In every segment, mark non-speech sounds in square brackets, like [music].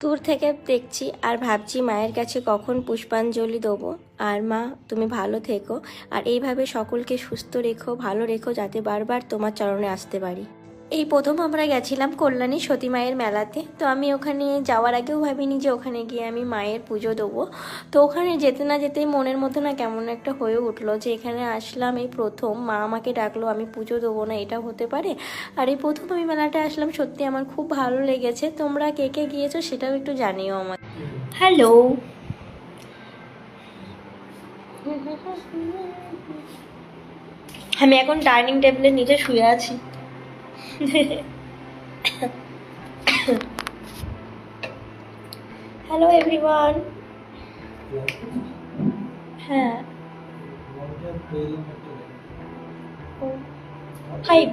দূর থেকে দেখছি আর ভাবছি মায়ের কাছে কখন পুষ্পাঞ্জলি দেবো। আর মা, তুমি ভালো থেকো। আর এইভাবে সকলকে সুস্থ রেখো, ভালো রেখো, যাতে বারবার তোমার চরণে আসতে পারি। এই প্রথম আমরা গেছিলাম কল্যাণী সতী মায়ের মেলাতে। তো আমি ওখানে যাওয়ার আগেও ভাবিনি যে ওখানে গিয়ে আমি মায়ের পুজো দেবো। তো ওখানে যেতে না যেতেই মনের মধ্যে না কেমন একটা হয়ে উঠল যে এখানে আসলাম এই প্রথম, মা আমাকে ডাকলো, আমি পুজো দেবো না, এটা হতে পারে? আর এই প্রথম আমি মেলাটা আসলাম সত্যি আমার খুব ভালো লেগেছে। তোমরা কে কে গিয়েছো সেটাও একটু জানিও আমার হ্যালো। আমি এখন ডাইনিং টেবিলের নিচে শুয়ে আছি। [coughs] হ্যালো এভরিওয়ান হ্যাঁ। ফাইভ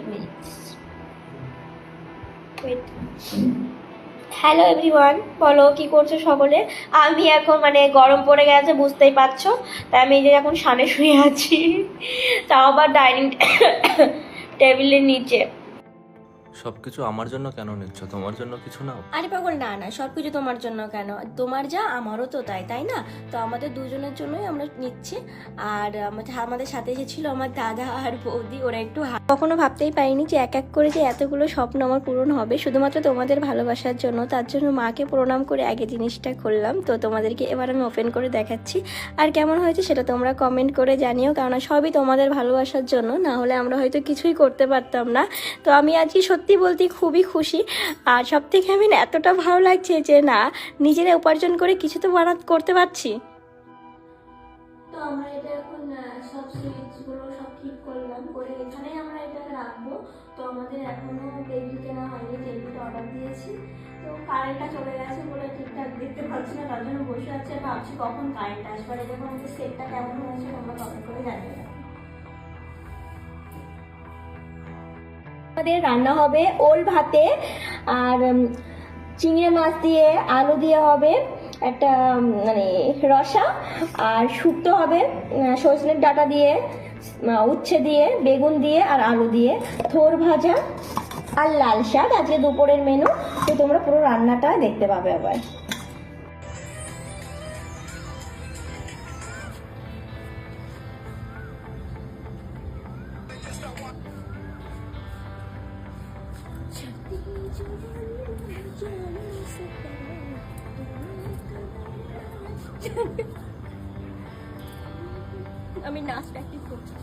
হ্যালো এভরিওয়ান বলো, কি করছ সকলে? আমি এখন মানে গরম পড়ে গেছে, বুঝতেই পারছ? তাই আমি এই যে এখন সানে শুয়ে আছি। তাও আবার ডাইনিং টেবিলের [coughs] নিচে। সব কিছু আমার জন্য কেন নিচ্ছ? তোমার জন্য কিছু নাও। আরে পাগল, না না সব কিছু তোমার জন্য কেন? তোমার যা, আমারও তো তাই তাই না? তো আমাদের দুজনের জন্যই আমরা নিচ্ছি। আর আমাদের সাথে এসেছিল আমার দাদা আর বৌদি, ওরা একটু কখনো ভাবতেই পারিনি যে এক এক করে যে এতগুলো স্বপ্ন আমার পূরণ হবে। শুধুমাত্র তোমাদের ভালোবাসার জন্য, তার জন্য মাকে প্রণাম করে আগে জিনিসটা খুললাম তো তোমাদেরকে এবার আমি ওপেন করে দেখাচ্ছি। আর কেমন হয়েছে সেটা তোমরা কমেন্ট করে জানিও কারণ সবই তোমাদের ভালোবাসার জন্য। না হলে আমরা হয়তো কিছুই করতে পারতাম না। তো আমি আজকে সত্যি বলতে খুবই খুশি। আর সব থেকে আমি এতটা ভালো লাগছে যে না, নিজেরা উপার্জন করে কিছু তো বানাত করতে পারছি। কারেন্টটা চলে গেছে বলে ঠিকঠাক দেখতে পাচ্ছি না, তার জন্য বসে আছে ভাবছি কখন কারেন্ট আসবে যখন সেটটা কেমন হয়েছে তোমরা কমেন্ট করে জানিয়ে আমাদের রান্না হবে ওল ভাতে আর চিংড়ি মাছ দিয়ে আলু দিয়ে হবে একটা মানে রসা আর শুক্তো হবে সজনের ডাটা দিয়ে উচ্ছে দিয়ে, বেগুন দিয়ে আর আলু দিয়ে, থোর ভাজা আর লাল শাক। আজকে দুপুরের মেনু তো তোমরা পুরো রান্নাটা দেখতে পাবে আবার। আমি নাচ প্র্যাকটিস করছি